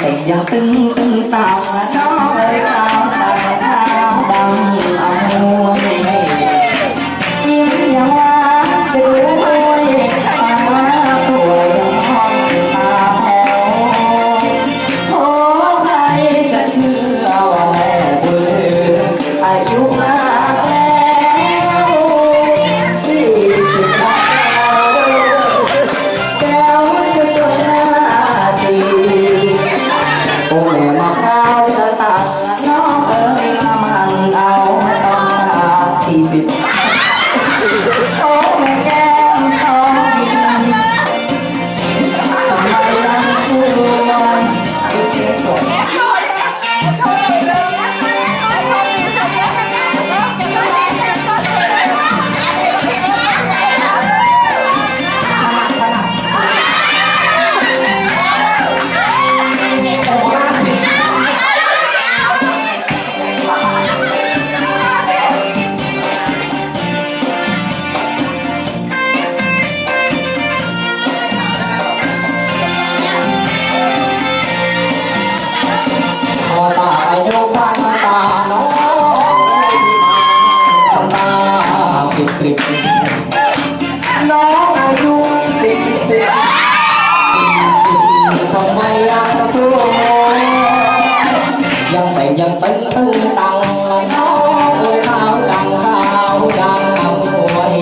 แต่งยังตึงตึงตามน้องเอ้ยขา ม่มะพร้าวจะตัดน้องเอ๋ยมามันเอาต้องหาสี่สิบ สิบน้องอายุสิบสิบทำไมยังรู้ยังแต่ยังตึงตึงตังน้องเอ้ยขาวจังขาวจังหวย